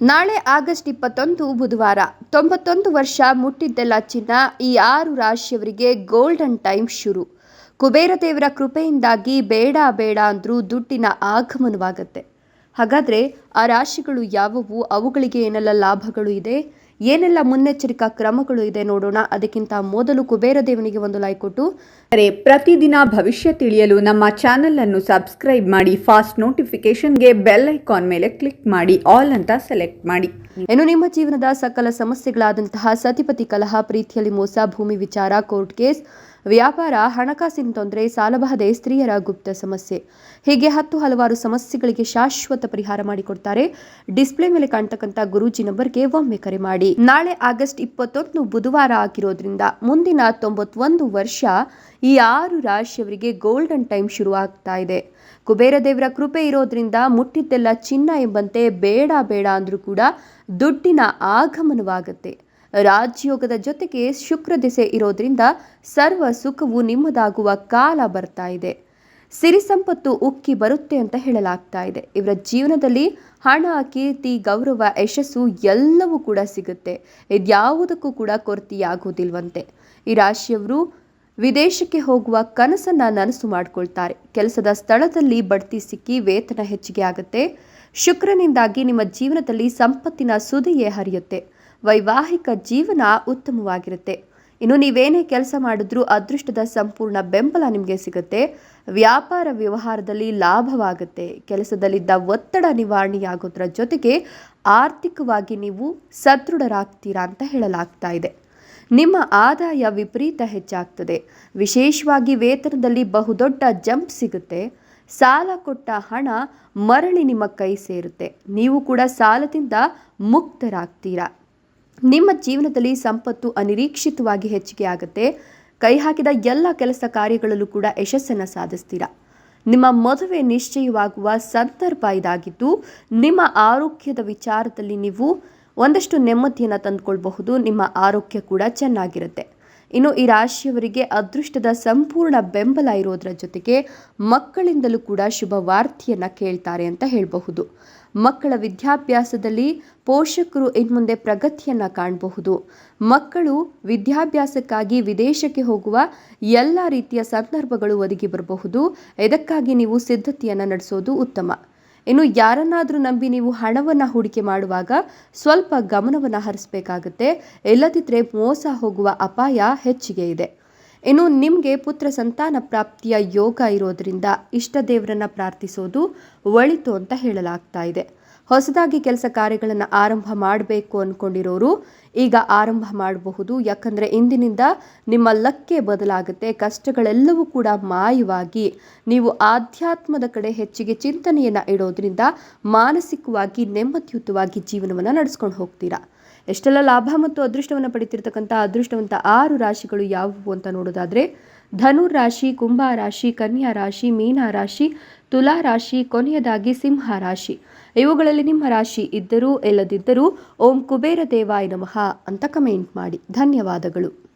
ನಾಳೆ ಆಗಸ್ಟ್ ಇಪ್ಪತ್ತೊಂದು ಬುಧವಾರ ತೊಂಬತ್ತೊಂದು ವರ್ಷ ಮುಟ್ಟಿದ್ದೆಲ್ಲ ಚಿನ್ನ ಈ ಆರು ರಾಶಿಯವರಿಗೆ ಗೋಲ್ಡನ್ ಟೈಮ್ ಶುರು. ಕುಬೇರ ದೇವರ ಕೃಪೆಯಿಂದಾಗಿ ಬೇಡ ಬೇಡ ಅಂದರೂ ದುಡ್ಡಿನ ಆಗಮನವಾಗತ್ತೆ. ಹಾಗಾದರೆ ಆ ರಾಶಿಗಳು ಯಾವುವು? ಅವುಗಳಿಗೆ ಏನೆಲ್ಲ ಲಾಭಗಳು ಇದೆ? ಏನೆಲ್ಲ ಮುನ್ನೆಚ್ಚರಿಕಾ ಕ್ರಮಗಳು ಇದೆ ನೋಡೋಣ. ಅದಕ್ಕಿಂತ ಮೊದಲು ಕುಬೇರ ದೇವನಿಗೆ ಒಂದು ಲೈಕ್ ಕೊಟ್ಟು. ಅರೆ ಪ್ರತಿದಿನ ಭವಿಷ್ಯ ತಿಳಿಯಲು ನಮ್ಮ ಚಾನೆಲ್ ಅನ್ನು ಸಬ್ಸ್ಕ್ರೈಬ್ ಮಾಡಿ ಫಾಸ್ಟ್ ನೋಟಿಫಿಕೇಶನ್ಗೆ ಬೆಲ್ ಐಕಾನ್ ಮೇಲೆ ಕ್ಲಿಕ್ ಮಾಡಿ ಆಲ್ ಅಂತ ಸೆಲೆಕ್ಟ್ ಮಾಡಿ. ಇನ್ನು ನಿಮ್ಮ ಜೀವನದ ಸಕಲ ಸಮಸ್ಯೆಗಳಾದಂತಹ ಸತಿಪತಿ ಕಲಹ ಪ್ರೀತಿಯಲ್ಲಿ ಮೋಸ ಭೂಮಿ ವಿಚಾರ ಕೋರ್ಟ್ ಕೇಸ್ ವ್ಯಾಪಾರ, ಹಣಕಾಸಿನ ತೊಂದರೆ ಸಾಲಬಾಧೆ ಸ್ತ್ರೀಯರ ಗುಪ್ತ ಸಮಸ್ಯೆ. ಹೀಗೆ ಹತ್ತು ಹಲವಾರು ಸಮಸ್ಯೆಗಳಿಗೆ ಶಾಶ್ವತ ಪರಿಹಾರ ಮಾಡಿಕೊಡ್ತಾರೆ. ಡಿಸ್ಪ್ಲೇ ಮೇಲೆ ಕಾಣ್ತಕ್ಕಂಥ ಗುರೂಜಿ ನಂಬರ್ಗೆ ಒಮ್ಮೆ ಕರೆ ಮಾಡಿ. ನಾಳೆ ಆಗಸ್ಟ್ ಇಪ್ಪತ್ತೊಂದು ಬುಧವಾರ ಆಗಿರೋದ್ರಿಂದ ಮುಂದಿನ ತೊಂಬತ್ತೊಂದು ವರ್ಷ ಈ ಆರು ರಾಶಿಯವರಿಗೆ ಗೋಲ್ಡನ್ ಟೈಮ್ ಶುರುವಾಗ್ತಾ ಇದೆ. ಕುಬೇರ ದೇವರ ಕೃಪೆ ಇರೋದ್ರಿಂದ ಮುಟ್ಟಿದ್ದೆಲ್ಲ ಚಿನ್ನ ಎಂಬಂತೆ ಬೇಡ ಬೇಡ ಅಂದ್ರೂ ಕೂಡ ದುಡ್ಡಿನ ಆಗಮನವಾಗುತ್ತೆ. ರಾಜಯೋಗದ ಜೊತೆಗೆ ಶುಕ್ರ ದಿಸೆ ಇರೋದ್ರಿಂದ ಸರ್ವ ಸುಖವು ನಿಮ್ಮದಾಗುವ ಕಾಲ ಬರ್ತಾ ಇದೆ. ಸಿರಿ ಸಂಪತ್ತು ಉಕ್ಕಿ ಬರುತ್ತೆ ಅಂತ ಹೇಳಲಾಗ್ತಾ ಇದೆ. ಇವರ ಜೀವನದಲ್ಲಿ ಹಣ, ಕೀರ್ತಿ, ಗೌರವ, ಯಶಸ್ಸು ಎಲ್ಲವೂ ಕೂಡ ಸಿಗುತ್ತೆ. ಇದ್ಯಾವುದಕ್ಕೂ ಕೂಡ ಕೊರತೆಯಾಗುವುದಿಲ್ವಂತೆ. ಈ ರಾಶಿಯವರು ವಿದೇಶಕ್ಕೆ ಹೋಗುವ ಕನಸನ್ನ ನನಸು ಮಾಡಿಕೊಳ್ತಾರೆ. ಕೆಲಸದ ಸ್ಥಳದಲ್ಲಿ ಬಡ್ತಿ ಸಿಕ್ಕಿ ವೇತನ ಹೆಚ್ಚಿಗೆ ಆಗುತ್ತೆ. ಶುಕ್ರನಿಂದಾಗಿ ನಿಮ್ಮ ಜೀವನದಲ್ಲಿ ಸಂಪತ್ತಿನ ಸುದಿಯೇ ಹರಿಯುತ್ತೆ. ವೈವಾಹಿಕ ಜೀವನ ಉತ್ತಮವಾಗಿರುತ್ತೆ. ಇನ್ನು ನೀವೇನೇ ಕೆಲಸ ಮಾಡಿದ್ರೂ ಅದೃಷ್ಟದ ಸಂಪೂರ್ಣ ಬೆಂಬಲ ನಿಮಗೆ ಸಿಗುತ್ತೆ. ವ್ಯಾಪಾರ ವ್ಯವಹಾರದಲ್ಲಿ ಲಾಭವಾಗುತ್ತೆ. ಕೆಲಸದಲ್ಲಿದ್ದ ಒತ್ತಡ ನಿವಾರಣೆಯಾಗೋದ್ರ ಜೊತೆಗೆ ಆರ್ಥಿಕವಾಗಿ ನೀವು ಸದೃಢರಾಗ್ತೀರಾ ಅಂತ ಹೇಳಲಾಗ್ತಾ ಇದೆ. ನಿಮ್ಮ ಆದಾಯ ವಿಪರೀತ ಹೆಚ್ಚಾಗ್ತದೆ. ವಿಶೇಷವಾಗಿ ವೇತನದಲ್ಲಿ ಬಹುದೊಡ್ಡ ಜಂಪ್ ಸಿಗುತ್ತೆ. ಸಾಲ ಕೊಟ್ಟ ಹಣ ಮರಳಿ ನಿಮ್ಮ ಕೈ ಸೇರುತ್ತೆ. ನೀವು ಕೂಡ ಸಾಲದಿಂದ ಮುಕ್ತರಾಗ್ತೀರಾ. ನಿಮ್ಮ ಜೀವನದಲ್ಲಿ ಸಂಪತ್ತು ಅನಿರೀಕ್ಷಿತವಾಗಿ ಹೆಚ್ಚಿಗೆ ಆಗುತ್ತೆ. ಕೈ ಹಾಕಿದ ಎಲ್ಲ ಕೆಲಸ ಕಾರ್ಯಗಳಲ್ಲೂ ಕೂಡ ಯಶಸ್ಸನ್ನು ಸಾಧಿಸ್ತೀರಾ? ನಿಮ್ಮ ಮದುವೆ ನಿಶ್ಚಯವಾಗುವ ಸಂದರ್ಭ ಇದಾಗಿದ್ದು, ನಿಮ್ಮ ಆರೋಗ್ಯದ ವಿಚಾರದಲ್ಲಿ ನೀವು ಒಂದಷ್ಟು ನೆಮ್ಮದಿಯನ್ನು ತಂದುಕೊಳ್ಬಹುದು. ನಿಮ್ಮ ಆರೋಗ್ಯ ಕೂಡ ಚೆನ್ನಾಗಿರುತ್ತೆ. ಇನ್ನು ಈ ರಾಶಿಯವರಿಗೆ ಅದೃಷ್ಟದ ಸಂಪೂರ್ಣ ಬೆಂಬಲ ಇರೋದರ ಜೊತೆಗೆ ಮಕ್ಕಳಿಂದಲೂ ಕೂಡ ಶುಭ ವಾರ್ತೆಯನ್ನು ಕೇಳ್ತಾರೆ ಅಂತ ಹೇಳಬಹುದು. ಮಕ್ಕಳ ವಿದ್ಯಾಭ್ಯಾಸದಲ್ಲಿ ಪೋಷಕರು ಇನ್ಮುಂದೆ ಪ್ರಗತಿಯನ್ನು ಕಾಣಬಹುದು. ಮಕ್ಕಳು ವಿದ್ಯಾಭ್ಯಾಸಕ್ಕಾಗಿ ವಿದೇಶಕ್ಕೆ ಹೋಗುವ ಎಲ್ಲ ರೀತಿಯ ಸಂದರ್ಭಗಳು ಒದಗಿ ಬರಬಹುದು. ಇದಕ್ಕಾಗಿ ನೀವು ಸಿದ್ಧತೆಯನ್ನು ನಡೆಸೋದು ಉತ್ತಮ. ಇನ್ನು ಯಾರನ್ನಾದರೂ ನಂಬಿ ನೀವು ಹಣವನ್ನು ಹೂಡಿಕೆ ಮಾಡುವಾಗ ಸ್ವಲ್ಪ ಗಮನವನ್ನು ಹರಿಸಬೇಕಾಗುತ್ತೆ. ಇಲ್ಲದಿದ್ದರೆ ಮೋಸ ಹೋಗುವ ಅಪಾಯ ಹೆಚ್ಚಿಗೆ ಇದೆ. ಇನ್ನು ನಿಮಗೆ ಪುತ್ರ ಸಂತಾನ ಪ್ರಾಪ್ತಿಯ ಯೋಗ ಇರೋದರಿಂದ ಇಷ್ಟ ದೇವರನ್ನು ಪ್ರಾರ್ಥಿಸೋದು ಒಳಿತು ಅಂತ ಹೇಳಲಾಗ್ತಾ ಇದೆ. ಹೊಸದಾಗಿ ಕೆಲಸ ಕಾರ್ಯಗಳನ್ನು ಆರಂಭ ಮಾಡಬೇಕು ಅಂದ್ಕೊಂಡಿರೋರು ಈಗ ಆರಂಭ ಮಾಡಬಹುದು. ಯಾಕಂದರೆ ಇಂದಿನಿಂದ ನಿಮ್ಮ ಲಕ್ಕೆ ಬದಲಾಗುತ್ತೆ. ಕಷ್ಟಗಳೆಲ್ಲವೂ ಕೂಡ ಮಾಯವಾಗಿ ನೀವು ಆಧ್ಯಾತ್ಮದ ಕಡೆ ಹೆಚ್ಚಿಗೆ ಚಿಂತನೆಯನ್ನು ಇಡೋದ್ರಿಂದ ಮಾನಸಿಕವಾಗಿ ನೆಮ್ಮದಿಯುತವಾಗಿ ಜೀವನವನ್ನು ನಡೆಸ್ಕೊಂಡು ಹೋಗ್ತೀರಾ. ಎಷ್ಟೆಲ್ಲ ಲಾಭ ಮತ್ತು ಅದೃಷ್ಟವನ್ನು ಪಡಿತಿರ್ತಕ್ಕಂಥ ಅದೃಷ್ಟವಂತ ಆರು ರಾಶಿಗಳು ಯಾವುವು ಅಂತ ನೋಡೋದಾದರೆ, ಧನು ರಾಶಿ, ಕುಂಭ ರಾಶಿ, ಕನ್ಯಾ ರಾಶಿ, ಮೀನ ರಾಶಿ, ತುಲಾ ರಾಶಿ, ಕೊನೆಯದಾಗಿ ಸಿಂಹ ರಾಶಿ. ಇವುಗಳಲ್ಲಿ ನಿಮ್ಮ ರಾಶಿ ಇದ್ದರೂ, ಇಲ್ಲದಿದ್ದರೂ ಓಂ ಕುಬೇರ ದೇವಾಯ ನಮಃ ಅಂತ ಕಮೆಂಟ್ ಮಾಡಿ. ಧನ್ಯವಾದಗಳು.